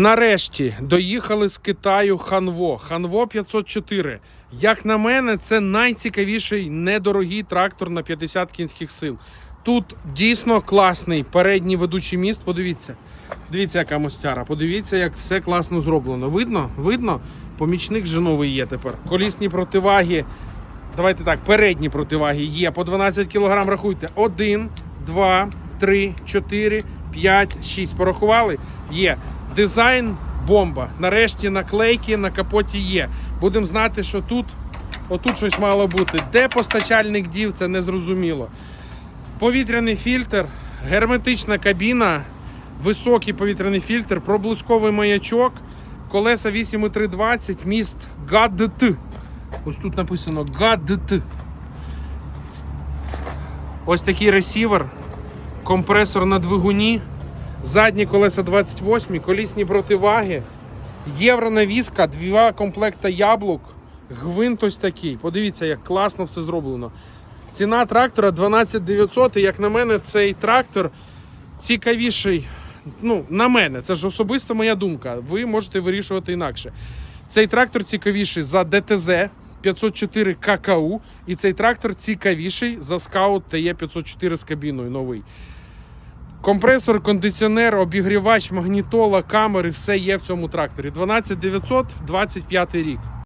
Нарешті доїхали з Китаю Ханво. Ханво 504. Як на мене, це найцікавіший недорогий трактор на 50 кінських сил. Тут дійсно класний передній ведучий міст. Подивіться. Дивіться, яка мостяра. Подивіться, як все класно зроблено. Видно? Видно? Помічник же новий є тепер. Колісні противаги. Давайте так, передні противаги є по 12 кг. Рахуйте. 1, 2, 3, 4, 5, 6. Порахували? Є. Дизайн бомба. Нарешті наклейки на капоті є. Будемо знати, що тут, отут щось мало бути. Де постачальник дів, це не зрозуміло. Повітряний фільтр, герметична кабіна, високий повітряний фільтр, проблисковий маячок, колеса 8,320, міст ГАДТ. Ось тут написано ГАДТ. Ось такий ресівер, компресор на двигуні, задні колеса 28, колісні противаги, євронавіска, два комплекта яблук, гвинт ось такий. Подивіться, як класно все зроблено. Ціна трактора 12 900, і як на мене, цей трактор цікавіший. Ну, на мене, це ж особиста моя думка. Ви можете вирішувати інакше. Цей трактор цікавіший за ДТЗ 504 ККУ, і цей трактор цікавіший за Scout TE 504 з кабіною новий. Компресор, кондиціонер, обігрівач, магнітола, камери, все є в цьому тракторі. 12 900, 25 рік.